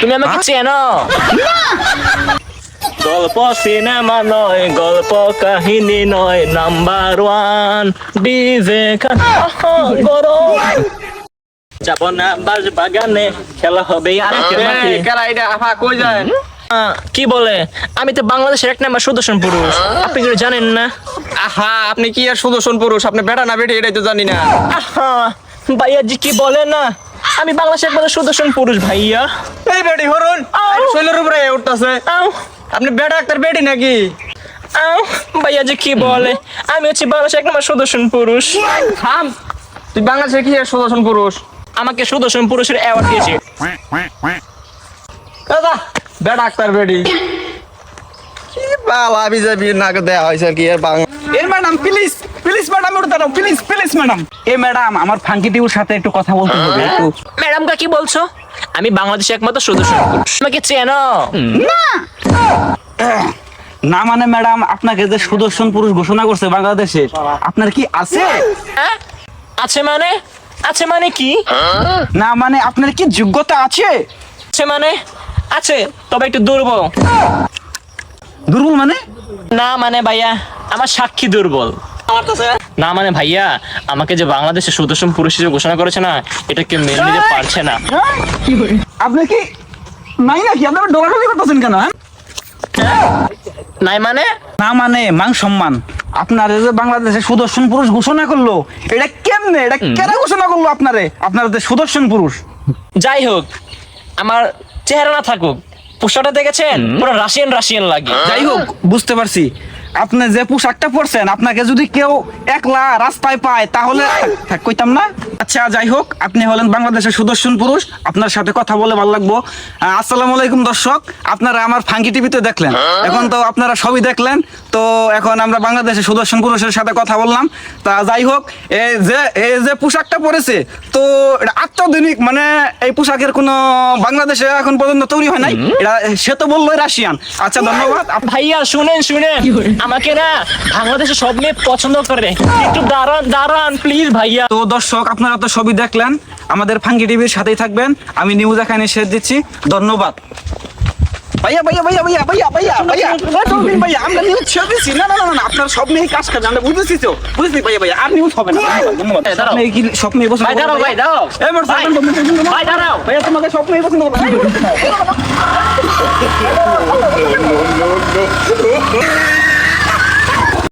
তুমি আমাকে চেনো। গল্প সিনেমা নয় গল্প কাহিনী নয় নাম্বার ওয়ান ডিজে গরম। যাব না বাস বাগানে খেলা হবে আর খেলা এটা আপা কই যায়? কি বলে? আমি তো বাংলাদেশের এক নাম্বার সুদর্শন পুরুষ। আপনি কি জানেন না? আহা আপনি কি আর সুদর্শন পুরুষ? আপনি বেটা না বেটে এটাই তো জানি না। আহা, ভাইয়াজি কি বলে না? আমি বাংলাদেশের একমাত্র সুদর্শন পুরুষ ভাইয়া। এই বেটি হরুন। শৈলের উপরে উঠতেছে। আপনি বেটা একটা বেটি নাকি? আও ভাইয়াজি কি বলে? আমি হচ্ছে বাংলাদেশের এক নম্বর সুদর্শন পুরুষ। থাম। তুই বাংলাদেশের কি আর সুদর্শন পুরুষ? আমাকে সুদর্শন পুরুষের অ্যাওয়ার্ড দিয়েছে। দাদা বেটা আক্তার বেটি। কি বালা আমি যাবি না দেয়া হয়েছে আর কি আর বাংলা এ ম্যাডাম প্লিজ প্লিজ ম্যাডাম উঠে দাঁড়াও। প্লিজ প্লিজ ম্যাডাম এ ম্যাডাম আমার ফাঙ্কি সাথে একটু কথা বলতে হবে একটু। ম্যাডামকে কি বলছো? আমি বাংলাদেশের একমাত্র সুদর্শন পুরুষ আমাকে চেনো। না। মানে ম্যাডাম আপনাকে যে সুদর্শন পুরুষ ঘোষণা করছে বাংলাদেশে আপনার কি আছে? হ্যাঁ? আছে মানে? আছে মানে কি? না মানে আপনার কি যোগ্যতা আছে? আছে মানে? আছে তবে একটু দুর্বল। দুর্বল মানে? না মানে ভাইয়া আমার সাক্ষী দুর্বল। না মানে ভাইয়া আমাকে যে বাংলাদেশের সুদর্শন পুরুষ হিসেবে ঘোষণা করেছে না এটা কেউ মেনে নিতে পারছে না। আপনি কি নাই নাকি? আপনারা করতেছেন কেন হ্যাঁ? নাই মানে? না মানে মান সম্মান। আপনার যে বাংলাদেশে সুদর্শন পুরুষ ঘোষণা করল এটা কেমনে? এটা কেন ঘোষণা করল আপনারে? আপনার যে সুদর্শন পুরুষ। যাই হোক আমার চেহারা না থাকুক পোশাকটা দেখেছেন? পুরো রাশিয়ান রাশিয়ান লাগে। যাই হোক বুঝতে পারছি। আপনি যে পোশাকটা পরছেন আপনাকে যদি কেউ একলা রাস্তায় পায় তাহলে কইতাম না। আচ্ছা যাই হোক আপনি হলেন বাংলাদেশের সুদর্শন পুরুষ। আপনার সাথে কথা বলে ভালো লাগবো। আসসালামু আলাইকুম দর্শক। আপনারা আমার ফাঙ্কি টিভিতে দেখলেন। এখন তো আপনারা সবই দেখলেন। তো এখন আমরা বাংলাদেশের সুদর্শন পুরুষের সাথে কথা বললাম। তা যাই হোক এই যে এই যে পোশাকটা পরেছে তো এটা আত্মাধুনিক মানে এই পোশাকের কোনো বাংলাদেশে এখন পর্যন্ত তৈরি হয় নাই। এটা সে তো বলল রাশিয়ান। আচ্ছা ধন্যবাদ। ভাইয়া শুনেন শুনেন। আমাকে না বাংলাদেশে সব মেয়ে পছন্দ করে। একটু দাঁড়ান দাঁড়ান প্লিজ ভাইয়া। তো দর্শক আপনারা তো সবই দেখলেন। আমাদের ফাঙ্কি টিভির সাথেই থাকবেন। আমি নিউজ এখানে শেষ দিচ্ছি। ধন্যবাদ। ভাইয়া ভাইয়া ভাইয়া ভাইয়া ভাইয়া ভাইয়া ভাইয়া চলবেন ভাইয়া আমরা নিউজ ছেড়েছি না না না না আপনার সব মেয়ে কাজ কাজ আমরা বুঝেছি তো বুঝেছি ভাইয়া ভাইয়া আর নিউজ হবে না সব মেয়ে কি সব মেয়ে পছন্দ দাঁড়াও ভাই দাঁড়াও এই মোর ভাই দাঁড়াও ভাইয়া তোমাকে সব মেয়ে পছন্দ করবে No.